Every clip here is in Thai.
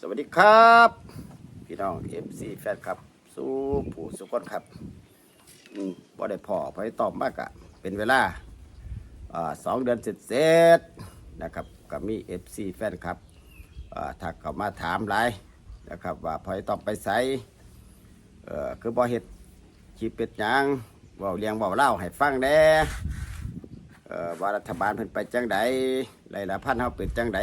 สวัสดีครับ พี่น้องเอฟซีแฟนครับ สู้ผู้สุขคนครับอืมบ่ได้พอไปตอบมากอะเป็นเวลาอ่าสองเดือนเสร็จเสร็จนะครับก็มีเอฟซีแฟนครับอ่าทักเข้ามาถามหลายนะครับว่าพอยตอบไปใสเอ่อคือบ่เฮ็ดคลิปเป็ดหยังเว้าเลี้ยงเว้าเล่าให้ฟังแหน่เอ่อว่ารัฐบาลเพิ่นไปจังใดไรละพันเฮาเป็นจังใด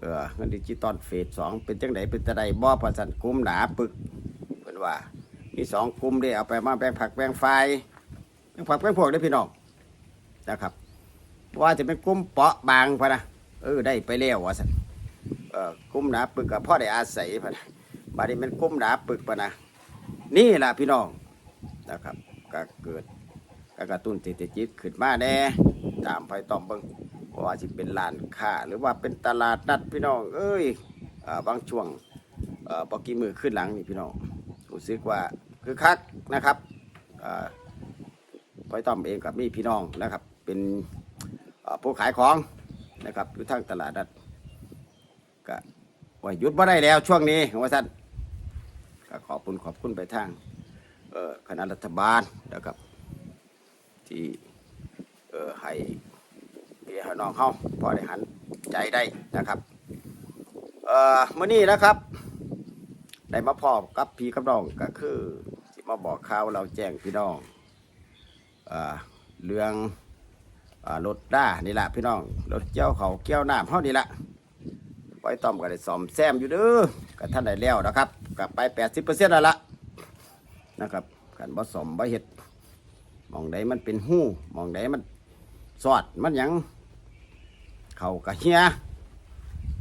เออเงินดิจิตอลเฟสสองเป็นจังไดเป็นตะไดบ่อประสันกลุ่มหนาปึกเพิ่นว่า มีสองกลุ่มเด้เอาไปมาแบ่งผักแบ่งไฟแบ่งผักแบ่งพวกได้พี่น้องนะครับ ว่าจะเป็นกลุ่มเปาะบางพะนะเออได้ไปแล้วว่าสันเออกลุ่มหนาปึกกับพ่อได้อาศัยพะนะบาดนี้เป็นกลุ่มหนาปึกพะนะนี่ล่ะพี่น้องนะครับก็เกิดก็กระตุ้นเศรษฐกิจขึ้นมาแน่ตามไปต้อมเบิ่ง ว่าสิเป็นร้านค้าหรือว่าเป็นตลาดนัดพี่น้อง เอ้ยอบางช่วงเอ่อปกี่มือขึ้นหลังนี่พี่น้องรู้สึกว่าคือคักนะครับอ่าพอยต้อมเองกับมีพี่น้องนะครับ เป็นผู้ขายของนะครับอยู่ทางตลาดนัดก็ว่าหยุดมาได้แล้วช่วงนี้ว่าท่านก็ขอบคุณขอบคุณไปทางคณะรัฐบาลนะครับที่ให้ น้องเขาพอได้หันใจได้นะครับ เอ่อมื่อนี้นะครับ ได้มาพอกับพี่กับน้องก็คือที่มาบอกข่าวเราแจ้งพี่น้องเอ่อเรื่องรถด้านี่แหละพี่น้องรถเกี่ยวเขาเกี่ยวน้ำเขานี่แหละไว้ต้อมก็ได้ซ่อมแซมอยู่เด้อก็ท่านได้แล้วนะครับกลับไปแปดสิบเปอร์เซ็นต์แล้วละนะครับกันบ่สมบ่เห็ดมองใดมันเป็นหู้มองใดมันสอดมันยัง เขากะเฮีย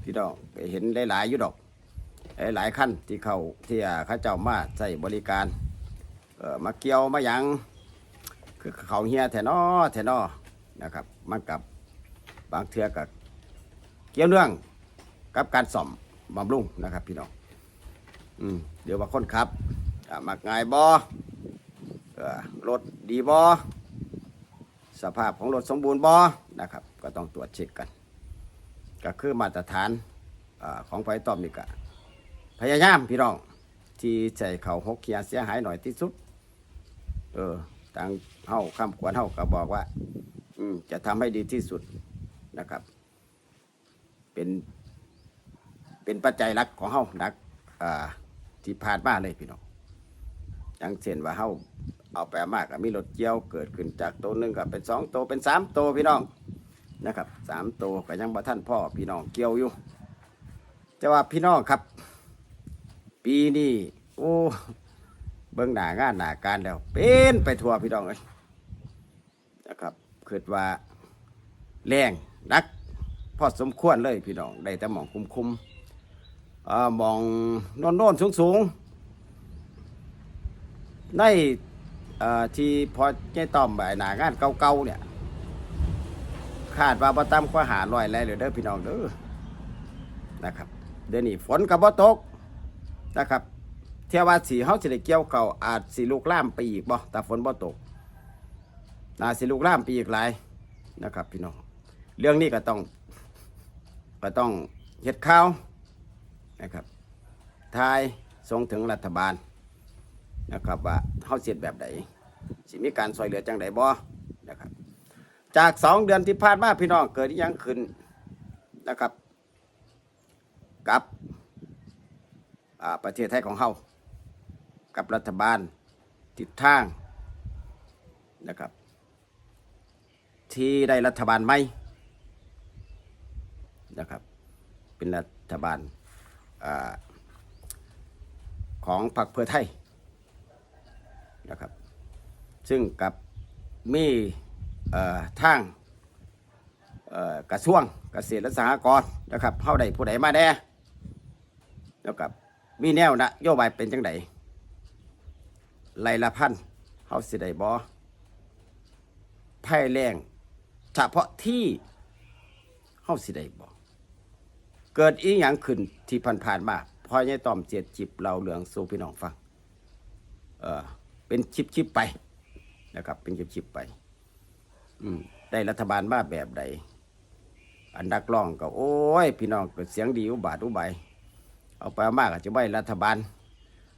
พี่น้องเห็นหลายๆอยู่ดอกหลายๆขั้นที่เขาที่อ่าเขาเจ้ามาใส่บริการเออมาเกี่ยวมาหยังคือเขาเฮียแถนอแถนอนะครับ มันกับบางเทือกับเกี่ยวเนื่องกับการซ่อมบำรุงนะครับ พี่น้องอืมเดี๋ยวว่าคนขับอ่ามักง่ายบอเออรถดีบอสภาพของรถสมบูรณ์บ่นะครับ ก็ต้องตรวจเช็คกัน ก็คือมาตรฐานอของไฟต้อมนี่ก็พยายามพี่น้องที่ใจเขาหกเขียเสียหายหน่อยที่สุด เออทางเฮาคำควรเฮาก็บอกว่า อืมจะทำให้ดีที่สุดนะครับ เป็น เป็นปัจจัยหลักของเฮานักอ่าที่ผ่านมาเลยพี่น้องอย่างเช่นว่าเฮาเอาไปมากก็มีรถเกี่ยวเกิดขึ้นจากตัวหนึ่งก็เป็นสองตัวเป็นสามตัวพี่น้อง นะครับสามตัวก็ยังบ่ท่านพ่อพี่น้องเกี่ยวอยู่จะว่าพี่น้องครับ ปีนี้โอ้เบิ่งหน้างานหน้าการแล้ว เป็นไปทั่วพี่น้องเลยนะครับคิดว่าแรงนักพอสมควรเลยพี่น้องได้แต่หมองคุมคุมอ่อหมองน่นน่นสูงสูงในที่พอใจต้อมใบหน้างานเก่าๆเนี่ย คาดว่าบ่ต่ำกว่าหาร้อยแล้วเด้อพี่น้องเด้อนะครับ เดี๋ยวนี้ฝนก็บ่ตกนะครับ เที่ยว่าสีเฮาสิได้เกี่ยวเก่าอาจสิลูกล่ามไปอีกบ่แต่ฝนบ่ตกน่าสิลูกล่ามไปอีกหลายนะครับ พี่น้อง เรื่องนี้ก็ต้องก็ต้องเฮ็ดข่าวนะครับทายส่งถึงรัฐบาลนะครับว่าเฮาเสียดแบบใดสิมีการซอยเหลือจังใดบ่นะครับ จากสองเดือนที่ผ่านมาพี่น้องเกิดยังขึ้นนะครับ กับประเทศไทยของเฮากับรัฐบาลทิศทางนะครับ ที่ได้รัฐบาลใหม่นะครับ เป็นรัฐบาลอาของพรรคเพื่อไทยนะครับ ซึ่งกับมี ทางกระทรวงเกษตรและสหกรณ์นะครับเข้าใดผู้ใดมาแน่แล้วกับมีแนวนะโยบายเป็นจังไดไล่ละพันเฮาสิได้บ่ภัยแรงเฉพาะที่เฮาสิได้บ่เกิดอีหยังขึ้นที่ผ่านๆมาพอยายต้อมเจ็ดจิบเราเหลืองสู่พี่น้องฟัง เออเป็นชิปชิปๆไปนะครับ เป็นชิปชิปๆไป อืมได้รัฐบาลมาแบบใด อันนักร้องก็โอ้ย พี่น้องก็เสียงดีอุบาทอุบายเอาไปเอามากอาจจะไม่รัฐบาล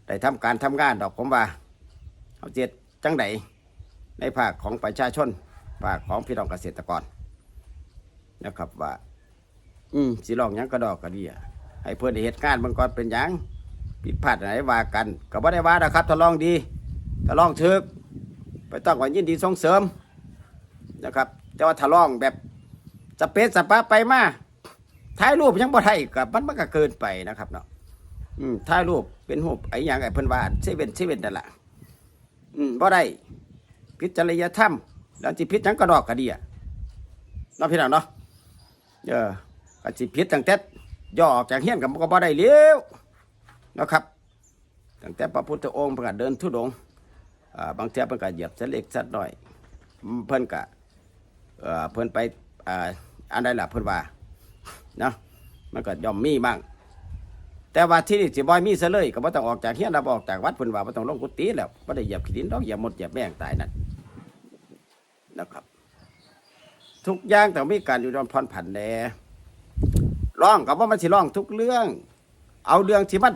ได้ทำการทำงานดอกผมว่าเอาเจ็ดจังไดในภาคของประชาชนภาคของพี่น้องเกษตรกรนะครับว่า อืมสิลองยังกระดอกกระเดียให้เพื่อนได้เหตุการณ์บางก่อนเป็นยังผิดพลาดไหนว่ากันก็บ่ได้ว่านะครับถ้าลองดีถ้าลองถึกไปต้องว่ายินดีส่งเสริม นะครับ แต่ว่าถ้าลองแบบสเปซสปาไปมาถ่ายรูปยังบ่ได้กับมันมันก็เกินไปนะครับเนาะอืมถ่ายรูปเป็นรูปไอ้หยังไอ้เพิ่นว่าเซเว่นเซเว่นนั่นแหละอืมบ่ได้พิจารยธรรมแล้วที่พิษหยังกระดอกกระเดียเนาะพี่น้องเนาะเออก็สิผิดตั้งแต่ย่อออกจากเฮียนกับก็บ่ได้เลี้ยวนะครับตั้งแต่พระพุทธองค์เพิ่นก็เดินทุดงค์อ่าบางเทียเพิ่นก็เหยียบเสเล็กสัดน้อยเพิ่นก็ เอ่อเพิ่นไปอ่าอันใดล่ะเพิ่นว่านะมันก็ย่อมมีบ้าง แต่ว่าที่นี่สิบ่อยมีซะเลยก็บ่ต้องออกจากเฮียนแล้วบ่ออกจากวัดเพิ่นว่าบ่ต้องลงกุฏิแล้วบ่ได้เหยียบขี้ดินดอกเหยียบหมดเหยียบแม่งตายนั่นนะครับ ทุกอย่างต้องมีการอยู่ดอนพรผันแน่ร้องกับว่ามันสิร้องทุกเรื่อง เอาเรื่องที่มัน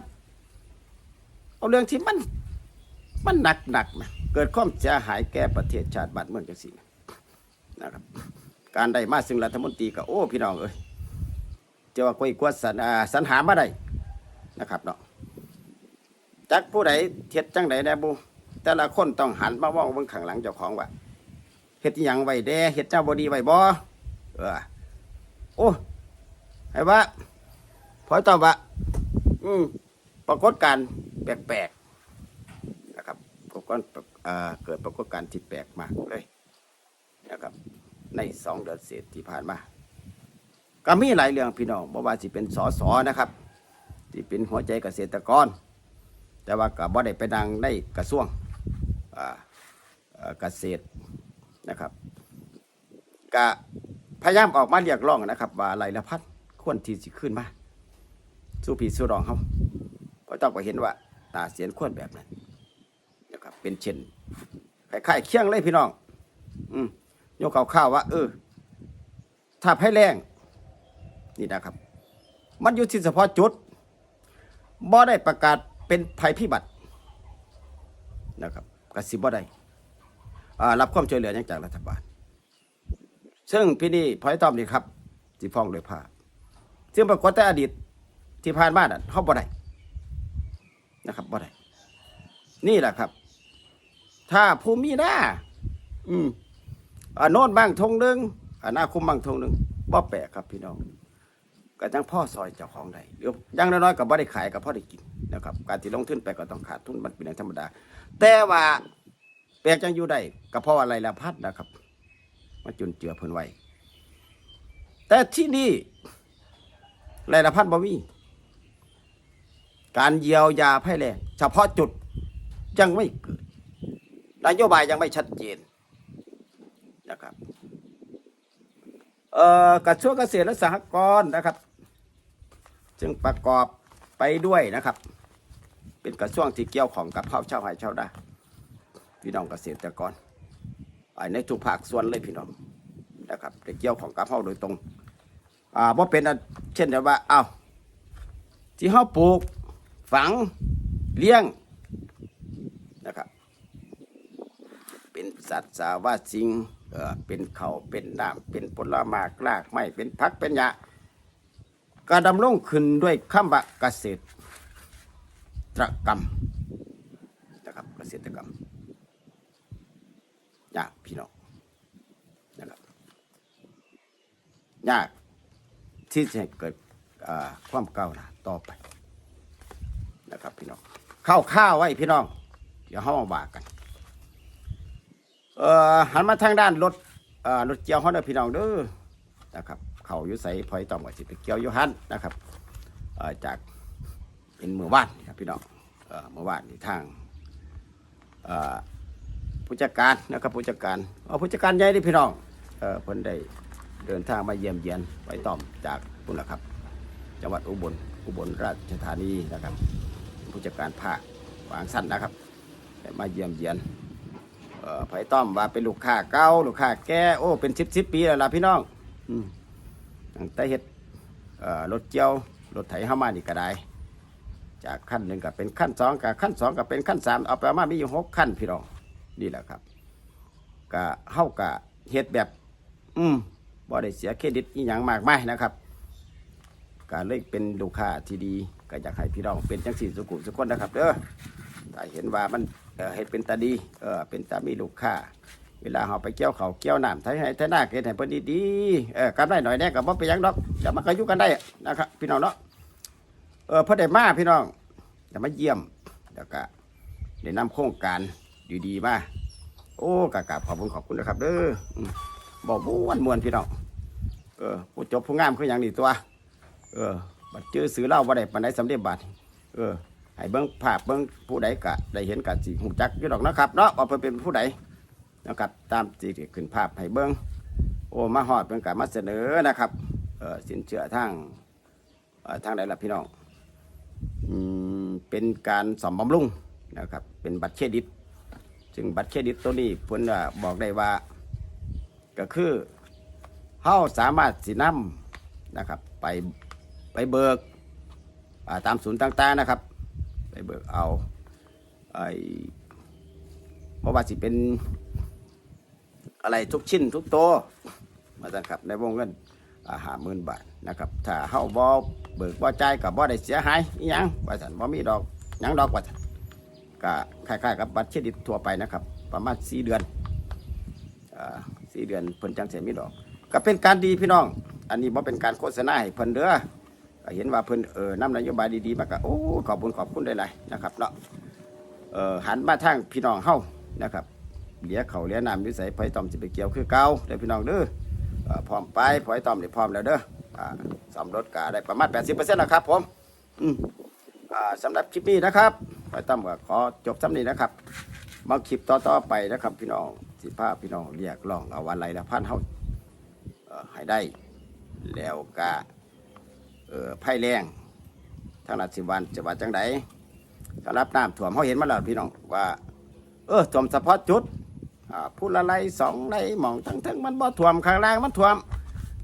เอาเรื่องที่มัน มันหนักหนักๆนะเกิดความเสียหายแก่ประเทศชาติบ้านเมืองจังสิ นะครับ การได้มาซึ่งรัฐมนตรีก็โอ้พี่น้องเอ้ยจะว่าคุยกวดสันสรรหามาได้นะครับเนาะจักผู้ใดเท็ดจังใดแน่บุแต่ละคนต้องหันมามองเบิ่งข้างหลังเจ้าของว่าเฮ็ดอิหยังไว้แด่เฮ็ดเจ้าบดีไว้บ่เออโอ้ไอ้ว่าพอตอบว่าอืมปรากฏการแปลกๆนะครับกฏอ่าเกิดปรากฏการณ์ที่แปลกมากเลย นะครับ ในสองเดือนเศษที่ผ่านมาก็มีหลายเรื่องพี่น้องบ่ว่าสิเป็นสอสอนะครับที่เป็นหัวใจเกษตรกร แต่ว่าก็บ่ได้ไปดังในกระทรวงเกษตรนะครับก็พยายามออกมาเรียกร้องนะครับ ว่าไรละพัดควรที่สิขึ้นมา สู้พี่สู้รองเขาเพราะต้องไปเห็นว่าตาเสียนควรแบบนั้นนะครับเป็นเช่นคล้ายๆเคียงเลยพี่น้อง อืม ยกข่าข้าวว่า เออ ถ้าภัยแรงนี่นะครับ มันอยู่ที่เฉพาะจุดบ่ได้ประกาศเป็นภัยพิบัตินะครับกสิบ่ได้อ่ารับความช่วยเหลืออย่างจากรัฐบาล ซึ่งพี่นี่พอยต้อมนี่ครับสิฟ้องโดยภาพซึ่งปรากฏแต่อดีตที่ผ่านมาน่ะเขาบ่ได้นะครับบ่ได้นี่แหละครับ ถ้าภูมิหน้า อืม โน่นบ้างทงหนึ่งอ่านาคุมบ้างทงหนึ่งบ่แปลกครับพี่น้องก็จังพ่อซอยเจ้าของได้หรือยังน้อยๆก็บ่ได้ขายก็พอได้กินนะครับ การที่ลงทุนไปก็ต้องขาดทุนมันเป็นเรื่องธรรมดา แต่ว่าแปลกจังอยู่ได้ก็เพราะอะไรละพัดนะครับมาจุนเจือเพิ่นไว้แต่ที่นี่ไรละพันบ่มีการเยียวยาภัยแรงเฉพาะจุดยังไม่เกิดนโยบายยังไม่ชัดเจน นะครับเอ่อกระทรวงเกษตรและสหกรณ์นะครับจึงประกอบไปด้วยนะครับ เป็นกระทรวงที่เกี่ยวของกับเผ่าชาวไร่ชาวนาพี่น้องเกษตรกรอ่าในทุกภาคส่วนเลยพี่น้องนะครับได้เกี่ยวของกับเฮาวโดยตรงอ่าบ่เป็นเช่นเดียวว่าเอาวที่เฮาปลูกฝังเลี้ยงนะครับ เป็นสัตว์สาวาสิ่ง เออเป็นเขาเป็นน้ำเป็นผลไม้รากไม้เป็นพักเป็นหญ้าก็ดำรงขึ้นด้วยคำว่าเกษตรกรรมนะครับเกษตรกรรมยากพี่น้องนะครับยากที่จะเกิดความก้าวหน้าต่อไปนะครับพี่น้องข้าวข้าวไว้พี่น้อง เดี๋ยวเขามาว่ากัน เอ่อหันมาทางด้านรถเอ่อรถเกี่ยวเขาเด้อพี่น้องเด้อนะครับ เขาอยู่ใส่พลอยต่อมว่าสิไปเกี่ยวอยู่หันนะครับเอ่อจากเป็นเมื่อวานครับพี่น้องเอ่อเมื่อวานที่ทางเอ่อผู้จัดการนะครับผู้จัดการเอาผู้จัดการใหญ่ที่พี่น้องเออเพิ่นได้เดินทางมาเยี่ยมเยียนไปต้อมจากพุ่นละครับ จังหวัดอุบลอุบลราชธานีนะครับ ผู้จัดการภาควางสั้นนะครับ มาเยี่ยมเยียน ไปต้อมว่าเป็นลูกค้าเก่าลูกค้าแก่โอ้เป็นสิบสิบปีแล้วล่ะพี่น้องอืมตั้งแต่เฮ็ดรถเจียวรถไถเข้ามานี่ก็ได้ จากขั้นหนึ่งก็เป็นขั้นสองกับขั้นสองก็เป็นขั้นสามเอาไปเอามามีอยู่หกขั้นพี่น้องนี่แหละครับก็เฮาก็เฮ็ดแบบ อืมบ่ได้เสียเครดิตอีหยังมากมายนะครับก็เลยเป็นลูกค้าที่ดีก็อยากให้พี่น้องเป็นจังสี่สุขุมสุขคนนะครับเด้อถ้าเห็นว่ามัน เอ่อเฮ็ดเป็นตาดีเออเป็นตามีลูกค้าเวลาเราไปเกี่ยวเขาเกี่ยวน้ำไทยให้ไทยหน้าเกิดให้เพิ่นดีๆเออกำไรหน่อยแน่ก็บ่เป็นหยังดอกจะมันก็อยู่กันได้นะครับพี่น้องเนาะเออเพิ่นได้มาพี่น้องจะมาเยี่ยมแล้วก็ได้นำโครงการดีๆมาโอ้กราบขอบคุณขอบคุณนะครับเด้ออบอกม่วนมวนพี่น้องเออผู้จบผู้งามคืออย่างนี้ตัว เออบัดเจอซื้อเหล้าบ่ได้ปานใดสำเร็จบาทเออ ให้เบิ่งภาพเบิ่งผู้ใดก็ได้เห็นก็สิฮู้จักอยู่ดอกนะครับเนาะว่าเพิ่นเป็นผู้ใดนะครับตามที่ขึ้นภาพให้เบิ้งโอ้มาหอดเป็นการมาเสนอนะครับเออสินเชื่อทางเอ่อทางใดล่ะพี่น้องอืมเป็นการสอมบำรุงนะครับเป็นบัตรเครดิตซึ่งบัตรเครดิตตัวนี้เพิ่นว่าบอกได้ว่า ก็คือเฮาสามารถสินำนะครับไปไปเบิกอ่าตามศูนย์ต่างๆนะครับ ไปเบิกเอาไอ้เพราะว่าสิเป็น อะไรทุกชิ้นทุกตัวมาสั่นครับในวงเงินหาหมื่นบาทนะครับถ้าเฮาบ่เบิกบ่จ่ายกับบ่ได้เสียหายอีหยังว่าสั่นบ่มีดอกหยังดอกว่าสั่นก็คล้ายๆกับบัตรเครดิตทั่วไปนะครับ ประมาณ4เดือนอ่าสี่เดือนเพิ่นจังสิมีดอก ก็เป็นการดีพี่น้อง อันนี้บ่เป็นการโฆษณาให้เพิ่นเด้อ เห็นว่าเพิ่นเออนำนโยบายดีๆมาก็โอ้ขอบคุณขอบคุณได้หลยนะครับเนาะเอ่อหันมาทางพี่น้องเฮานะครับเหลียเขาเหลียน้ำนิสัยพอยตอมสิไปเกี่ยวคือเก่าเด้อพี่น้องเด้อพร้อมไปพอยตอมได้พร้อมแล้วเด้ออ่าซ่อมรถก็ได้ประมาณ 80%แล้วครับผมอืมอ่าสำหรับคลิปนี้นะครับพอยตอมก็ขอจบสำนี้นะครับมาคลิปต่อๆไปนะครับ พี่น้องสิพาพี่น้องเรียกร้องเอาอะไรละพันเฮาเอ่อให้ได้แล้วก็ เอ่อไผ่แรงทางราชวันจะว่าจังไดสำหรับน้ำท่วมเฮาเห็นมาแล้วพี่น้องว่า เออท่วมเฉพาะจุดอ่าพูละไรสองไรหมองทั้งทั้งมันบ่ท่วมข้างล่างมันท่วม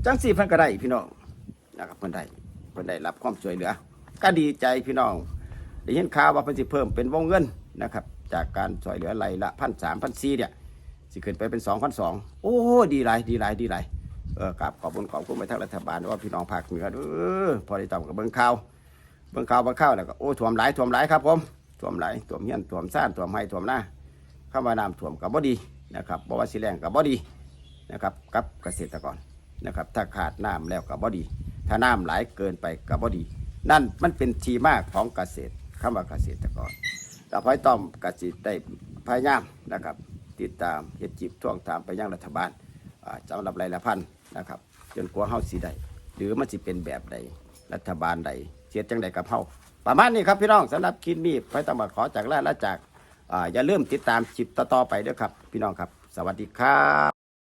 จังสี่เพิ่นก็ได้พี่น้องนะครับเพิ่นได้เพิ่นได้รับความช่วยเหลือ ก็ดีใจพี่น้องได้ยินข่าวว่าเพิ่นสิเพิ่มเป็นวงเงินนะครับ จากการช่วยเหลือไรละพันสามพันสี่เนี่ยสิขึ้นไปเป็นสองพันสองโอ้ดีหลายดีหลายดีหลาย เออกราบขอบคุณขอบคุณไปทางรัฐบาลว่าพี่น้องภาคเหนือเด้อพอได้ตามกับเบิ่งข่าวเบิ่งข่าวเบิ่งข่าวแล้วก็โอ้ท่วมหลายท่วมหลายครับผมท่วมหลายท่วมเฮียนท่วมซ่านท่วมไห้ท่วมหน้าข้ามาน้ำท่วมกับบ่ดีนะครับบ่ว่าสิแรงกับบ่ดีนะครับกับเกษตรกรนะครับ ถ้าขาดน้ำแล้วกับบ่ดี ถ้าน้ำหลายเกินไปกับบ่ดี นั่นมันเป็นทีมากของเกษตรคำว่าเกษตรกรแต่พอยต้อมกสิได้พยายามนะครับ ติดตามเฮ็ดจีบท่วงตามไปยังรัฐบาลสำหรับรายละพัน นะครับ จนกว่าเฮาสิได้หรือมันสิเป็นแบบใดรัฐบาลใดเสียจังใดกับเฮาประมาณนี้ครับพี่น้องสำหรับคลิปนี้พอยต้องมาขอจากแรกและจากอ่าอย่าลืมติดตามคลิปต่อๆไปด้วยครับ พี่น้องครับ สวัสดีครับ